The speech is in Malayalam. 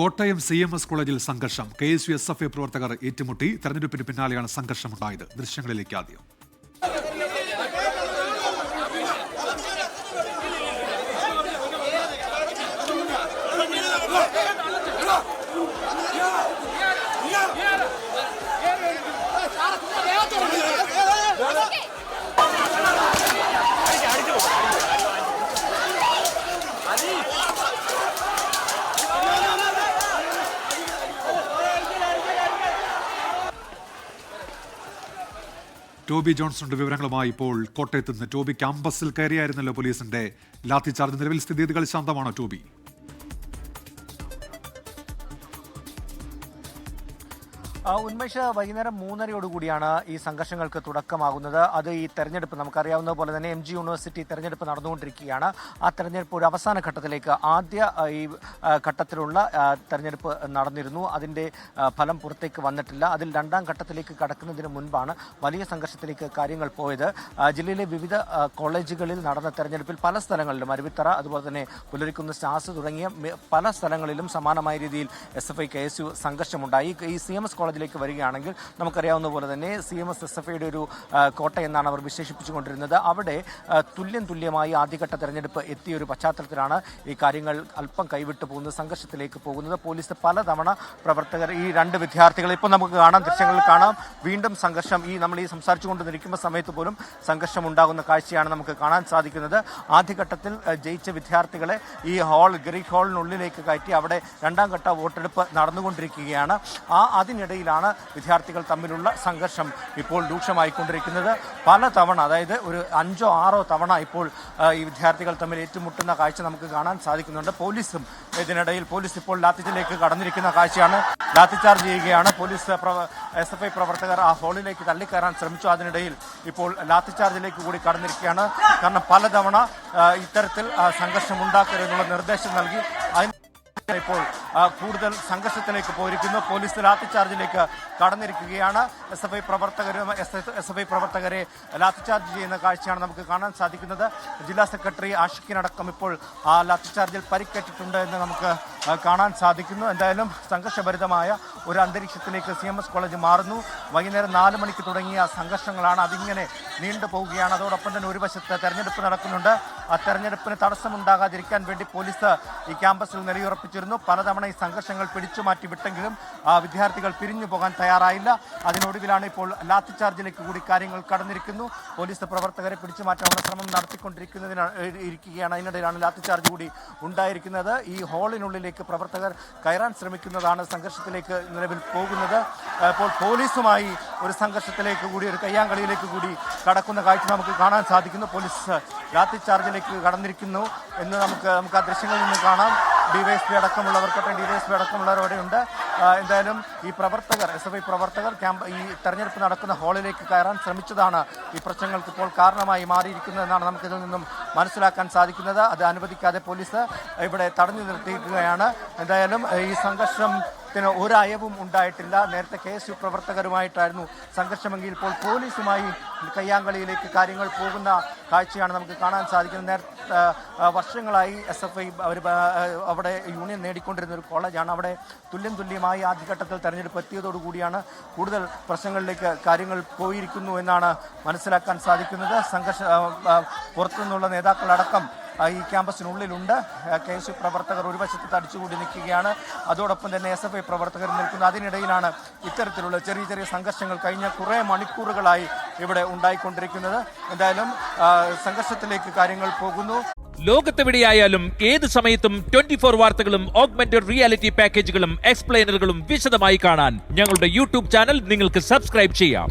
കോട്ടയം സി എം എസ് കോളേജിൽ സംഘർഷം. K S U S F I പ്രവർത്തകർ ഏറ്റുമുട്ടി. തെരഞ്ഞെടുപ്പിന് പിന്നാലെയാണ് സംഘർഷമുണ്ടായത്. ദൃശ്യങ്ങളിലേക്ക് ആദ്യം. ടോബി ജോൺസണിന്റെ വിവരങ്ങളുമായി ഇപ്പോൾ കോട്ടയത്ത് നിന്ന് ടോബി ക്യാമ്പസിൽ കയറിയായിരുന്നല്ലോ പോലീസിന്റെ ലാത്തിചാർജ് നിലവിൽ സ്ഥിതിഗതികൾ ശാന്തമാണോ ടോബി? ഉന്മേഷ് വൈകുന്നേരം മൂന്നരയോടുകൂടിയാണ് ഈ സംഘർഷങ്ങൾക്ക് തുടക്കമാകുന്നത്. അത് ഈ തെരഞ്ഞെടുപ്പ് നമുക്കറിയാവുന്ന പോലെ തന്നെ എം ജി യൂണിവേഴ്സിറ്റി തെരഞ്ഞെടുപ്പ് നടന്നുകൊണ്ടിരിക്കുകയാണ്. ആ തെരഞ്ഞെടുപ്പ് ഒരു അവസാന ഘട്ടത്തിലേക്ക് ആദ്യ ഈ ഘട്ടത്തിലുള്ള തെരഞ്ഞെടുപ്പ് നടന്നിരുന്നു. അതിന്റെ ഫലം പുറത്തേക്ക് വന്നിട്ടില്ല. അതിൽ രണ്ടാം ഘട്ടത്തിലേക്ക് കടക്കുന്നതിന് മുൻപാണ് വലിയ സംഘർഷത്തിലേക്ക് കാര്യങ്ങൾ പോയത്. ജില്ലയിലെ വിവിധ കോളേജുകളിൽ നടന്ന തെരഞ്ഞെടുപ്പിൽ പല സ്ഥലങ്ങളിലും അരുവിത്തറ അതുപോലെ തന്നെ പുലരിക്കുന്ന് സ്റ്റാസ് തുടങ്ങിയ പല സ്ഥലങ്ങളിലും സമാനമായ രീതിയിൽ S F I K S U സംഘർഷമുണ്ടായി. ഈ സി എം എസ് കോളേജിലേക്ക് വരികയാണെങ്കിൽ നമുക്കറിയാവുന്ന പോലെ തന്നെ C M S S F ഐയുടെ ഒരു കോട്ട എന്നാണ് അവർ വിശേഷിപ്പിച്ചുകൊണ്ടിരുന്നത്. അവിടെ തുല്യം തുല്യമായി ആദ്യഘട്ട തെരഞ്ഞെടുപ്പ് എത്തിയ ഒരു പശ്ചാത്തലത്തിലാണ് ഈ കാര്യങ്ങൾ അല്പം കൈവിട്ടു പോകുന്നത് സംഘർഷത്തിലേക്ക് പോകുന്നത്. പോലീസ് പലതവണ പ്രവർത്തകർ ഈ രണ്ട് വിദ്യാർത്ഥികളെ ഇപ്പോൾ നമുക്ക് കാണാം ദൃശ്യങ്ങളിൽ കാണാം. വീണ്ടും സംഘർഷം ഈ നമ്മൾ ഈ സംസാരിച്ചുകൊണ്ടിരിക്കുന്ന സമയത്ത് പോലും സംഘർഷം ഉണ്ടാകുന്ന കാഴ്ചയാണ് നമുക്ക് കാണാൻ സാധിക്കുന്നത്. ആദ്യഘട്ടത്തിൽ ജയിച്ച വിദ്യാർത്ഥികളെ ഈ ഹാൾ ഗ്രീ ഹാളിനുള്ളിലേക്ക് കയറ്റി അവിടെ രണ്ടാം ഘട്ട വോട്ടെടുപ്പ് നടന്നുകൊണ്ടിരിക്കുകയാണ്. ആ അതിനിടയിലാണ് വിദ്യാർത്ഥികൾ തമ്മിലുള്ള സംഘർഷം ഇപ്പോൾ രൂക്ഷമായിക്കൊണ്ടിരിക്കുന്നത്. പല തവണ അതായത് ഒരു അഞ്ചോ ആറോ തവണ ഇപ്പോൾ ഈ വിദ്യാർത്ഥികൾ തമ്മിൽ ഏറ്റുമുട്ടുന്ന കാഴ്ച നമുക്ക് കാണാൻ സാധിക്കുന്നുണ്ട്. പോലീസും ഇതിനിടയിൽ പോലീസ് ഇപ്പോൾ ലാത്തിച്ചിലേക്ക് കടന്നിരിക്കുന്ന കാഴ്ചയാണ്. ലാത്തിച്ചാർജ് ചെയ്യുകയാണ്. പോലീസ് എസ് എഫ് ഐ പ്രവർത്തകർ ആ ഹോളിലേക്ക് തള്ളിക്കയറാൻ ശ്രമിച്ചു. അതിനിടയിൽ ഇപ്പോൾ ലാത്തിച്ചാർജിലേക്ക് കൂടി കടന്നിരിക്കുകയാണ്. കാരണം പലതവണ ഇത്തരത്തിൽ സംഘർഷം ഉണ്ടാക്കരുതെന്നുള്ള നിർദ്ദേശം നൽകി. അതിന് ഇപ്പോൾ കൂടുതൽ സംഘർഷത്തിലേക്ക് പോയിരിക്കുന്നു. പോലീസ് ലാത്തിച്ചാർജിലേക്ക് കടന്നിരിക്കുകയാണ്. എസ് എഫ് ഐ പ്രവർത്തകരും എസ് എഫ് ഐ പ്രവർത്തകരെ ലാത്തിച്ചാർജ് ചെയ്യുന്ന കാഴ്ചയാണ് നമുക്ക് കാണാൻ സാധിക്കുന്നത്. ജില്ലാ സെക്രട്ടറി ആഷിഖിനടക്കം ഇപ്പോൾ ആ ലാത്തിച്ചാർജിൽ പരിക്കേറ്റിട്ടുണ്ട് എന്ന് നമുക്ക് കാണാൻ സാധിക്കുന്നു. എന്തായാലും സംഘർഷഭരിതമായ ഒരു അന്തരീക്ഷത്തിലേക്ക് സി എം എസ് കോളേജ് മാറുന്നു. വൈകുന്നേരം നാല് മണിക്ക് തുടങ്ങിയ സംഘർഷങ്ങളാണ് അതിങ്ങനെ നീണ്ടു പോവുകയാണ്. അതോടൊപ്പം തന്നെ ഒരു വശത്ത് തെരഞ്ഞെടുപ്പ് നടക്കുന്നുണ്ട്. ആ തെരഞ്ഞെടുപ്പിന് തടസ്സമുണ്ടാകാതിരിക്കാൻ വേണ്ടി പോലീസ് ഈ ക്യാമ്പസിൽ നിലയുറപ്പിച്ചിരുന്നു. പലതവണ ഈ സംഘർഷങ്ങൾ പിടിച്ചു മാറ്റി വിട്ടെങ്കിലും ആ വിദ്യാർത്ഥികൾ പിരിഞ്ഞു പോകാൻ തയ്യാറായില്ല. അതിനൊടുവിലാണ് ഇപ്പോൾ ലാത്തി ചാർജിലേക്ക് കൂടി കാര്യങ്ങൾ കടന്നിരിക്കുന്നു. പോലീസ് പ്രവർത്തകരെ പിടിച്ചു മാറ്റാനുള്ള ശ്രമം നടത്തിക്കൊണ്ടിരിക്കുന്നതിനാണ് ഇരിക്കുകയാണ്. അതിനിടയിലാണ് ലാത്തിചാർജ് കൂടി ഉണ്ടായിരിക്കുന്നത്. ഈ ഹാളിനുള്ളിലേക്ക് പ്രവർത്തകർ കയറാൻ ശ്രമിക്കുന്നതാണ് സംഘർഷത്തിലേക്ക് നിലവിൽ പോകുന്നത്. അപ്പോൾ പോലീസുമായി ഒരു സംഘർഷത്തിലേക്ക് കൂടി ഒരു കയ്യാങ്കളിയിലേക്ക് കൂടി കടക്കുന്ന കാഴ്ച നമുക്ക് കാണാൻ സാധിക്കുന്നു. പോലീസ് ലാത്തിചാർജിലേക്ക് കടന്നിരിക്കുന്നു എന്ന് നമുക്ക് നമുക്ക് ആ ദൃശ്യങ്ങളിൽ നിന്ന് കാണാം. ഡിവൈഎസ്പി അടക്കമുള്ളവർക്കൊക്കെ ഡിവൈഎസ്പി അടക്കമുള്ളവർ അവിടെയുണ്ട്. എന്തായാലും ഈ പ്രവർത്തകർ എസ് എഫ് ഐ പ്രവർത്തകർ ക്യാമ്പ് ഈ തെരഞ്ഞെടുപ്പ് നടക്കുന്ന ഹാളിലേക്ക് കയറാൻ ശ്രമിച്ചതാണ് ഈ പ്രശ്നങ്ങൾക്ക് ഇപ്പോൾ കാരണമായി മാറിയിരിക്കുന്നതെന്നാണ് നമുക്കിതിൽ നിന്നും മനസ്സിലാക്കാൻ സാധിക്കുന്നത്. അത് അനുവദിക്കാതെ പോലീസ് ഇവിടെ തടഞ്ഞു നിർത്തിയിരിക്കുകയാണ്. എന്തായാലും ഈ സംഘർഷത്തിന് ഒരയവും ഉണ്ടായിട്ടില്ല. നേരത്തെ കെ എസ് യു പ്രവർത്തകരുമായിട്ടായിരുന്നു സംഘർഷമെങ്കിൽ ഇപ്പോൾ പോലീസുമായി കയ്യാങ്കളിയിലേക്ക് കാര്യങ്ങൾ പോകുന്ന കാഴ്ചയാണ് നമുക്ക് കാണാൻ സാധിക്കുന്നത്. നേരത്തെ വർഷങ്ങളായി എസ് എഫ് ഐ അവർ അവിടെ യൂണിയൻ നേടിക്കൊണ്ടിരുന്ന ഒരു കോളേജാണ്. അവിടെ തുല്യം തുല്യമായി ആദ്യഘട്ടത്തിൽ തെരഞ്ഞെടുപ്പ് എത്തിയതോടുകൂടിയാണ് കൂടുതൽ പ്രശ്നങ്ങളിലേക്ക് കാര്യങ്ങൾ പോയിരിക്കുന്നു എന്നാണ് മനസ്സിലാക്കാൻ സാധിക്കുന്നത്. സംഘർഷ പുറത്തുനിന്നുള്ള നേതാക്കളടക്കം ഈ ക്യാമ്പസിനുള്ളിലുണ്ട്. കെ എസ് യു പ്രവർത്തകർ ഒരു വശത്ത് തടിച്ചുകൂടി നിൽക്കുകയാണ്. അതോടൊപ്പം തന്നെ എസ് എഫ് ഐ പ്രവർത്തകർ നിൽക്കുന്നു. അതിനിടയിലാണ് ഇത്തരത്തിലുള്ള ചെറിയ ചെറിയ സംഘർഷങ്ങൾ കഴിഞ്ഞ കുറേ മണിക്കൂറുകളായി ഇവിടെ ഉണ്ടായിക്കൊണ്ടിരിക്കുന്നത്. എന്തായാലും സംഘർഷത്തിലേക്ക് കാര്യങ്ങൾ പോകുന്നു. ലോകത്തെവിടെയായാലും ഏത് സമയത്തും ട്വന്റി ഫോർ വാർത്തകളും ഓഗ്മെന്റഡ് റിയാലിറ്റി പാക്കേജുകളും എക്സ്പ്ലെയിനറുകളും വിശദമായി കാണാൻ ഞങ്ങളുടെ യൂട്യൂബ് ചാനൽ നിങ്ങൾക്ക് സബ്സ്ക്രൈബ് ചെയ്യാം.